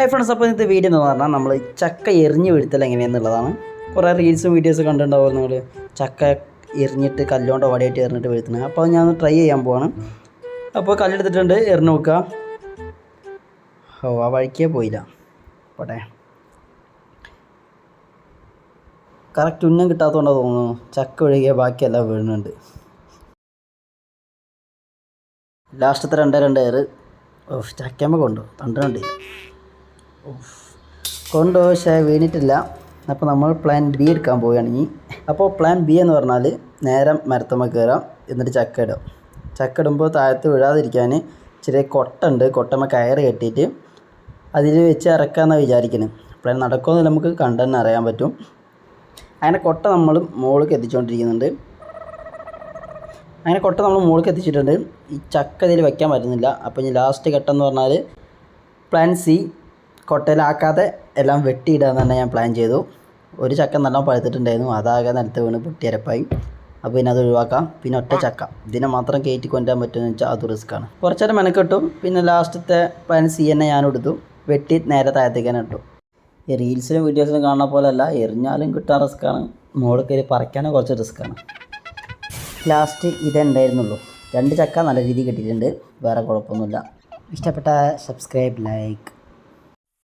Hi friends അപ്പോൾ ഇന്നത്തെ video എന്ന് പറഞ്ഞാൽ നമ്മൾ ചക്ക എറിഞ്ഞ് വീഴ്ത്തൽ എങ്ങനെയെന്നുള്ളതാണ്. കുറേ റീൽസും വീഡിയോസും കണ്ടിട്ടുണ്ടാവും നിങ്ങൾ ചക്ക എറിഞ്ഞിട്ട് കല്ലുകൊണ്ട് വടിയായിട്ട് എറിഞ്ഞിട്ട് വീഴ്ത്തുന്നത് അപ്പോൾ ഞാൻ ട്രൈ ചെയ്യാൻ പോവാണ്. അപ്പോൾ കല്ലെടുത്തിട്ടുണ്ട് എറിഞ്ഞ് നോക്കുക. ഓ ആ വഴിക്കേ പോയില്ല. പോട്ടെ. കറക്റ്റ് ഉന്നം കിട്ടാത്തതുകൊണ്ടാണ് തോന്നുന്നു ചക്ക ഒഴികെ ബാക്കിയെല്ലാം വീഴുന്നുണ്ട്. ലാസ്റ്റത്തെ രണ്ടേ രണ്ടേറ് ഓ ചക്കമ്മ കൊണ്ടു. തണ്ടുണ്ട് കൊണ്ടു പക്ഷേ വീണിട്ടില്ല. അപ്പോൾ നമ്മൾ പ്ലാൻ ബി എടുക്കാൻ പോവുകയാണെങ്കിൽ അപ്പോൾ പ്ലാൻ ബി എന്ന് പറഞ്ഞാൽ നേരം മരത്തമ്മ കയറാം. എന്നിട്ട് ചക്ക ഇടും. ചക്ക ഇടുമ്പോൾ താഴത്ത് വീഴാതിരിക്കാൻ ചെറിയ കൊട്ടുണ്ട് കൊട്ടമ്മ കയറ് കെട്ടിയിട്ട് അതിൽ വെച്ച് ഇറക്കാമെന്നാണ് വിചാരിക്കുന്നത് പ്ലാൻ നടക്കുമെന്ന് നമുക്ക് കണ്ടെന്ന് അറിയാൻ പറ്റും. അങ്ങനെ കൊട്ട നമ്മൾ മുകളിലേക്ക് എത്തിച്ചുകൊണ്ടിരിക്കുന്നുണ്ട്. അങ്ങനെ കൊട്ട നമ്മൾ മുകളിലേക്ക് എത്തിച്ചിട്ടുണ്ട്. ഈ ചക്ക ഇതിൽ വയ്ക്കാൻ പറ്റുന്നില്ല. അപ്പോൾ ഇനി ലാസ്റ്റ് ഘട്ടം എന്ന് പറഞ്ഞാൽ പ്ലാൻ സി കൊട്ടയിലാക്കാതെ എല്ലാം വെട്ടിയിടുക എന്ന് തന്നെ ഞാൻ പ്ലാൻ ചെയ്തു. ഒരു ചക്ക നല്ലോണം പഴുത്തിട്ടുണ്ടായിരുന്നു. അതാകെ നിലത്ത് വീണ് പൊട്ടിയരപ്പായി അപ്പോൾ പിന്നെ അത് ഒഴിവാക്കാം. പിന്നെ ഒറ്റ ചക്ക. ഇതിനെ മാത്രം കയറ്റി കൊണ്ടുവരാൻ പറ്റുമെന്ന് വെച്ചാൽ അത് റിസ്ക്കാണ് കുറച്ചേരം മെനക്കെട്ടും. പിന്നെ ലാസ്റ്റത്തെ പ്ലാൻ സി എന്നെ ഞാൻ എടുത്തു. വെട്ടി നേരെ താഴത്തേക്കാൻ ഇട്ടു. ഈ റീൽസിലും വീഡിയോസിലും കാണുന്ന പോലെയല്ല. എറിഞ്ഞാലും കിട്ടാൻ റിസ്ക്കാണ് മോളിൽ കയറി പറിക്കാനും കുറച്ച് റിസ്ക്കാണ് ലാസ്റ്റ് ഇതുണ്ടായിരുന്നുള്ളൂ രണ്ട് ചക്ക നല്ല രീതിയിൽ കിട്ടിയിട്ടുണ്ട്. വേറെ കുഴപ്പമൊന്നുമില്ല. ഇഷ്ടപ്പെട്ട സബ്സ്ക്രൈബ് ലൈക്ക്